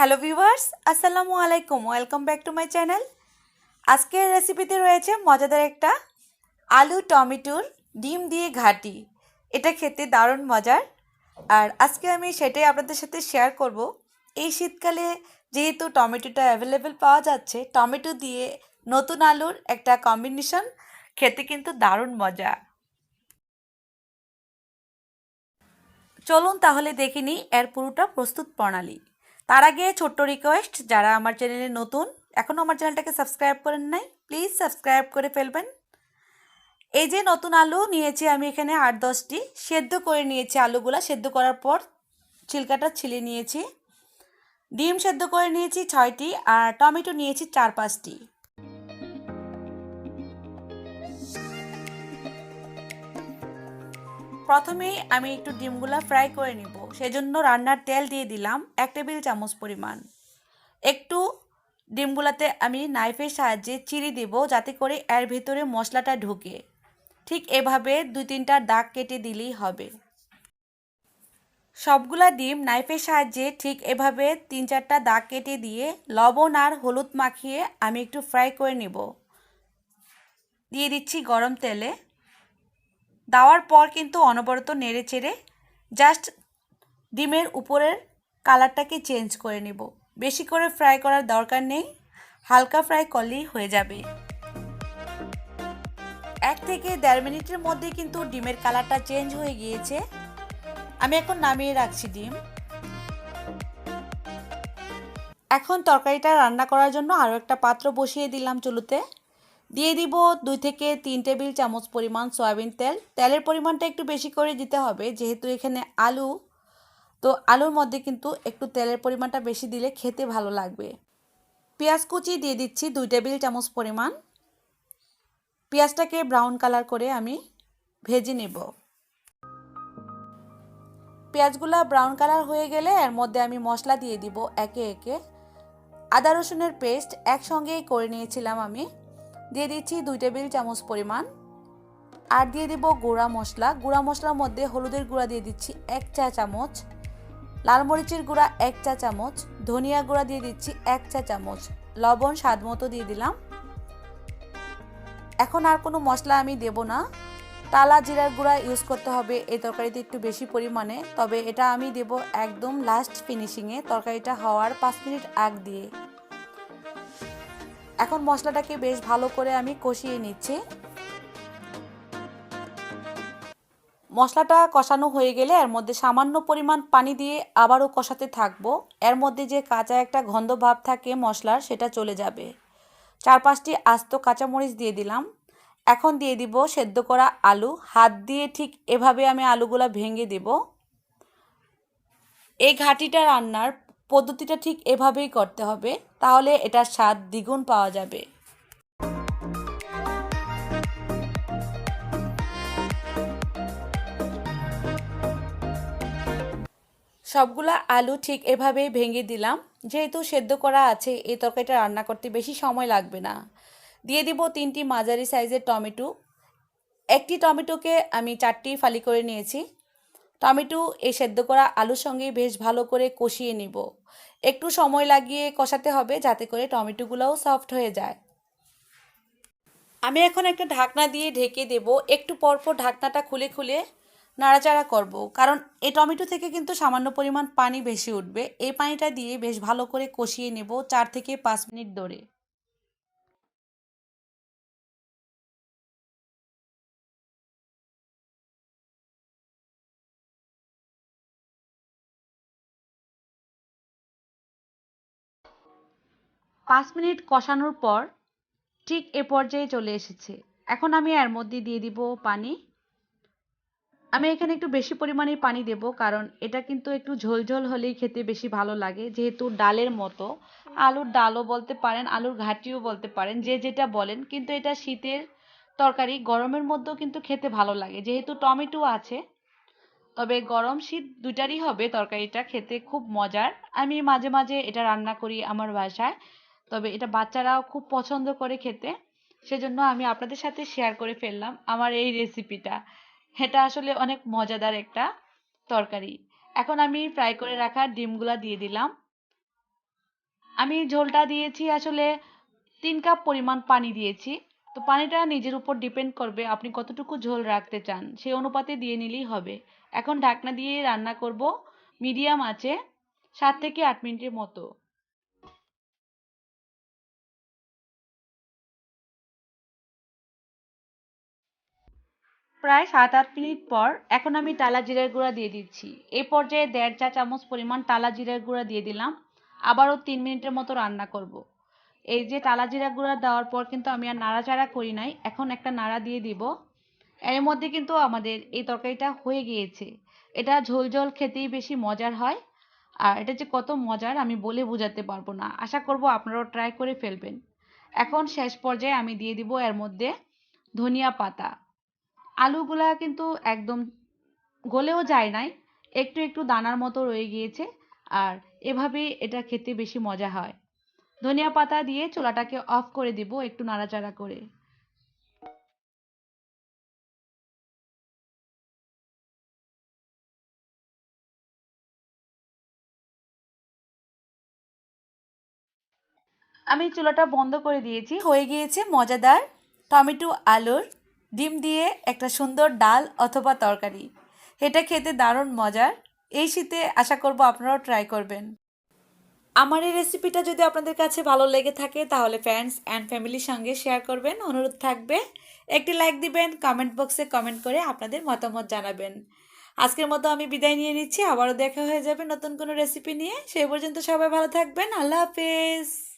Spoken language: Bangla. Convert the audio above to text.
হ্যালো ভিউয়ার্স, আসসালামু আলাইকুম। Welcome back to my channel. আজকের রেসিপিতে রয়েছে মজাদার একটা আলু টমেটোর ডিম দিয়ে ঘাটি। এটা খেতে দারুণ মজার। আর আজকে আমি সেটাই আপনাদের সাথে শেয়ার করব। এই শীতকালে যেহেতু টমেটোটা অ্যাভেলেবেল পাওয়া যাচ্ছে, টমেটো দিয়ে নতুন আলুর একটা কম্বিনেশন খেতে কিন্তু দারুণ মজা। চলুন তাহলে দেখে নিই এর পুরোটা প্রস্তুত প্রণালী। তার আগে ছোট্ট রিকোয়েস্ট যারা আমার চ্যানেলে নতুন এখনও আমার চ্যানেলটাকে সাবস্ক্রাইব করেন নাই প্লিজ সাবস্ক্রাইব করে ফেলবেন। এই যে নতুন আলু নিয়েছি আমি এখানে আট দশটি, সেদ্ধ করে নিয়েছি আলুগুলা, সেদ্ধ করার পর ছিলকাটা ছিলে নিয়েছি। ডিম সেদ্ধ করে নিয়েছি ছয়টি, আর টমেটো নিয়েছি চার পাঁচটি। প্রথমেই আমি একটু ডিমগুলা ফ্রাই করে নিব। সেজন্য রান্নার তেল দিয়ে দিলাম এক টেবিল চামচ পরিমাণ। একটু ডিমগুলাতে আমি নাইফের সাহায্যে চিড়ি দেব যাতে করে এর ভেতরে মশলাটা ঢুকে। ঠিক এভাবে দুই তিনটা দাগ কেটে দিলেই হবে। সবগুলা ডিম নাইফের সাহায্যে ঠিক এভাবে তিন চারটা দাগ কেটে দিয়ে লবণ আর হলুদ মাখিয়ে আমি একটু ফ্রাই করে নেব। দিয়ে দিচ্ছি গরম তেলে। দেওয়ার পর কিন্তু অনবরত নেড়ে চেড়ে জাস্ট ডিমের উপরের কালারটাকে চেঞ্জ করে নেব। বেশি করে ফ্রাই করার দরকার নেই, হালকা ফ্রাই করলেই হয়ে যাবে। এক থেকে দেড় মিনিটের মধ্যে কিন্তু ডিমের কালারটা চেঞ্জ হয়ে গিয়েছে। আমি এখন নামিয়ে রাখছি ডিম। এখন তরকারিটা রান্না করার জন্য আরও একটা পাত্র বসিয়ে দিলাম চুলোতে। দিয়ে দিব দুই থেকে তিন টেবিল চামচ পরিমাণ সয়াবিন তেল। তেলের পরিমাণটা একটু বেশি করে দিতে হবে, যেহেতু এখানে আলু তো আলুর মধ্যে কিন্তু একটু তেলের পরিমাণটা বেশি দিলে খেতে ভালো লাগবে। পেঁয়াজ কুচি দিয়ে দিচ্ছি দুই টেবিল চামচ পরিমাণ। পেঁয়াজটাকে ব্রাউন কালার করে আমি ভেজে নেব। পেঁয়াজগুলা ব্রাউন কালার হয়ে গেলে এর মধ্যে আমি মশলা দিয়ে দিব একে একে। আদা রসুনের পেস্ট একসঙ্গেই করে নিয়েছিলাম আমি। দিয়ে দিচ্ছি দুই টেবিল চামচ পরিমাণ। আর দিয়ে দিব গুঁড়া মশলা। গুঁড়া মশলার মধ্যে হলুদের গুঁড়া দিয়ে দিচ্ছি এক চা চামচ। লাল মরিচের গুঁড়া এক চা চামচ, ধনিয়া গুঁড়া দিয়ে দিচ্ছি এক চা চামচ, লবণ স্বাদ মতো দিয়ে দিলাম। এখন আর কোনো মশলা আমি দেব না। টালা জিরার গুঁড়া ইউজ করতে হবে, এই তরকারিতে একটু বেশি পরিমাণে, তবে এটা আমি দেব একদম লাস্ট ফিনিশিংয়ে তরকারিটা হওয়ার পাঁচ মিনিট আগ দিয়ে। এখন মশলাটাকে বেশ ভালো করে আমি কষিয়ে নিচ্ছি। মশলাটা কষানো হয়ে গেলে এর মধ্যে সামান্য পরিমাণ পানি দিয়ে আবারও কষাতে থাকব। এর মধ্যে যে কাঁচা একটা গন্ধ ভাব থাকে মশলার, সেটা চলে যাবে। চার পাঁচটি আস্ত কাঁচামরিচ দিয়ে দিলাম। এখন দিয়ে দিব সেদ্ধ করা আলু। হাত দিয়ে ঠিক এভাবে আমি আলুগুলা ভেঙে দেব। এই ঘাটিটা রান্নার পদ্ধতিটা ঠিক এভাবেই করতে হবে। তাহলে এটার স্বাদ দ্বিগুণ পাওয়া যাবে। সবগুলা আলু ঠিক এভাবেই ভেঙে দিলাম। যেহেতু সেদ্ধ করা আছে, এই তরকারিটা রান্না করতে বেশি সময় লাগবে না। দিয়ে দিব তিনটি মাঝারি সাইজের টমেটো। একটি টমেটোকে আমি চারটি ফালি করে নিয়েছি। টমেটো এই সেদ্ধ করা আলুর সঙ্গে বেশ ভালো করে কষিয়ে নিব। একটু সময় লাগিয়ে কষাতে হবে যাতে করে টমেটোগুলোও সফট হয়ে যায়। আমি এখন একটা ঢাকনা দিয়ে ঢেকে দেব। একটু পরপর ঢাকনাটা খুলে খুলে নাড়াচাড়া করব। কারণ এই টমেটো থেকে কিন্তু সামান্য পরিমাণ পানি বেশি উঠবে। এই পানিটা দিয়ে বেশ ভালো করে কষিয়ে নেব চার থেকে পাঁচ মিনিট ধরে। পাঁচ মিনিট কষানোর পর ঠিক এ পর্যায়ে চলে এসেছে। এখন আমি এর মধ্যে দিয়ে দিব পানি। আমি এখানে একটু বেশি পরিমাণে পানি দেব, কারণ এটা কিন্তু একটু ঝোলঝোল হলেই খেতে বেশি ভালো লাগে। যেহেতু ডালের মতো, আলুর ডালও বলতে পারেন, আলুর ঘাটিও বলতে পারেন, যে যেটা বলেন, কিন্তু এটা শীতের তরকারি, গরমের মধ্যেও কিন্তু খেতে ভালো লাগে। যেহেতু টমেটো আছে, তবে গরম শীত দুটারই হবে তরকারিটা, খেতে খুব মজার। আমি মাঝে মাঝে এটা রান্না করি আমার বাসায়, তবে এটা বাচ্চারাও খুব পছন্দ করে খেতে। সেজন্য আমি আপনাদের সাথে শেয়ার করে ফেললাম আমার এই রেসিপিটা এটা আসলে অনেক মজাদার একটা তরকারি। এখন আমি ফ্রাই করে রাখা ডিমগুলা দিয়ে দিলাম। আমি ঝোলটা দিয়েছি আসলে তিন কাপ পরিমাণ পানি দিয়েছি। তো পানিটা নিজের উপর ডিপেন্ড করবে আপনি কতটুকু ঝোল রাখতে চান, সেই অনুপাতে দিয়ে নিলেই হবে। এখন ঢাকনা দিয়ে রান্না করব মিডিয়াম আছে, সাত থেকে আট মিনিটের মতো। প্রায় সাত আট মিনিট পর এখন আমি টালা জিরার গুঁড়া দিয়ে দিচ্ছি। এই পর্যায়ে দেড় চা চামচ পরিমাণ টালা জিরার গুঁড়া দিয়ে দিলাম। আবারও তিন মিনিটের মতো রান্না করব। এই যে টালা জিরা গুঁড়া দেওয়ার পর কিন্তু আমি আর নাড়াচাড়া করি নাই। এখন একটা নাড়া দিয়ে দিব। এর মধ্যে কিন্তু আমাদের এই তরকারিটা হয়ে গিয়েছে। এটা ঝোল ঝোল খেতেই বেশি মজার হয়। আর এটা যে কত মজার আমি বলে বোঝাতে পারব না। আশা করব আপনারাও ট্রাই করে ফেলবেন। এখন শেষ পর্যায়ে আমি দিয়ে দিব এর মধ্যে ধনিয়া পাতা। আলুগুলা কিন্তু একদম গলেও যায় নাই। একটু একটু দানার মতো রয়ে গিয়েছে আর এভাবেই এটা খেতে বেশি মজা হয়। ধনিয়া পাতা দিয়ে চুলাটাকে অফ করে দিব একটু নাড়াচাড়া করে। আমি চুলাটা বন্ধ করে দিয়েছি। হয়ে গিয়েছে মজাদার টমেটো, আলুর ডিম দিয়ে একটা সুন্দর ডাল অথবা তরকারি। এটা খেতে দারুণ মজার। এই শীতে আশা করব আপনারাও ট্রাই করবেন। আমার এই রেসিপিটা যদি আপনাদের কাছে ভালো লেগে থাকে, তাহলে ফ্রেন্ডস অ্যান্ড ফ্যামিলির সঙ্গে শেয়ার করবেন। অনুরোধ থাকবে, একটি লাইক দিবেন কমেন্ট বক্সে কমেন্ট করে আপনাদের মতামত জানাবেন। আজকের মতো আমি বিদায় নিয়ে নিচ্ছি। আবারও দেখা হয়ে যাবে নতুন কোনো রেসিপি নিয়ে। সেই পর্যন্ত সবাই ভালো থাকবেন। আল্লাহ হাফেজ।